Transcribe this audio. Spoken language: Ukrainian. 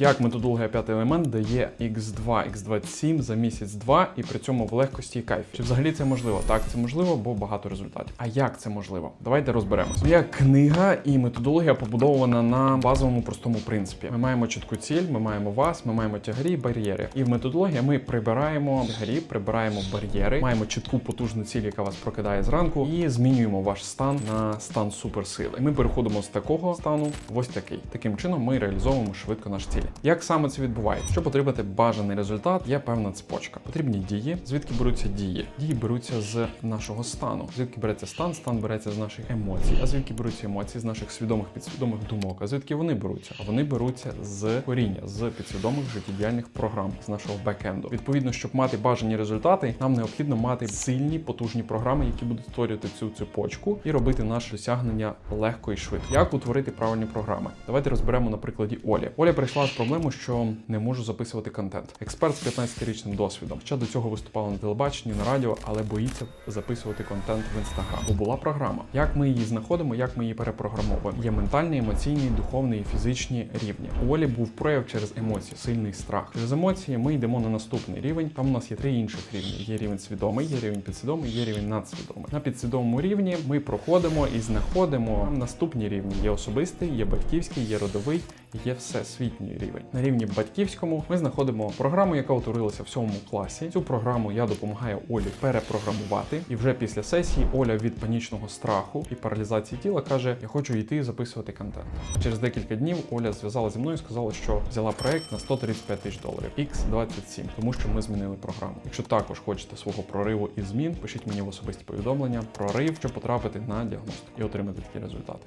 як методологія п'ятий елемент дає X2, X27 за місяць 2 і при цьому в легкості і кайфі. Чи взагалі це можливо? Так, це можливо, бо багато результатів. А як це можливо? Давайте розберемось. Моя книга і методологія побудована на базовому простому принципі. Ми маємо чітку ціль, ми маємо вас, ми маємо тягарі бар'єри. І в методології ми прибираємо тягарі, прибираємо бар'єри, маємо чітку потужну ціль, яка вас прокидає зранку, і змінюємо ваш стан на стан суперсили. Ми переходимо з такого стану в ось такий. Таким чином ми реалізовуємо швидко наш ціль. Як саме це відбувається? Щоб отримати бажаний результат, є певна цепочка. Потрібні дії. Звідки беруться дії? Дії беруться з нашого стану. Звідки береться стан? Стан береться з наших емоцій. А звідки беруться емоції з наших свідомих підсвідомих думок? А звідки вони беруться? А вони беруться з коріння, з підсвідомих життєдіяльних програм, з нашого бекенду. Відповідно, щоб мати бажані результати, нам необхідно мати сильні потужні програми, які будуть створювати цю цепочку і робити наше досягнення легко і швидко. Як утворити правильні програми? Давайте розберемо на прикладі Олі. Оля прийшла з проблемою, що не можу записувати контент. Експерт з 15-річним досвідом. Хоча до цього виступала на телебаченні, на радіо, але боїться записувати контент в інстаграм. Бо була програма. Як ми її знаходимо, як ми її перепрограмовуємо? Є ментальний, емоційний, духовний і фізичні рівні. У Олі був прояв через емоції, сильний страх. Через емоції ми йдемо на наступний рівень. Там у нас є три інших рівні: є рівень свідомий, є рівень підсвідомий, є рівень надсвідомий. На підсвідомому рівні ми проходимо і знаходимо наступні рівні: є особистий, є батьківський, є родовий. Є всесвітній рівень. На рівні батьківському ми знаходимо програму, яка утворилася в сьомому класі. Цю програму я допомагаю Олі перепрограмувати. І вже після сесії Оля від панічного страху і паралізації тіла каже: Я хочу йти записувати контент. Через декілька днів Оля зв'язала зі мною і сказала, що взяла проект на 135 тисяч доларів X27, тому що ми змінили програму. Якщо також хочете свого прориву і змін, пишіть мені в особисті повідомлення прорив, щоб потрапити на діагностику і отримати такі результати.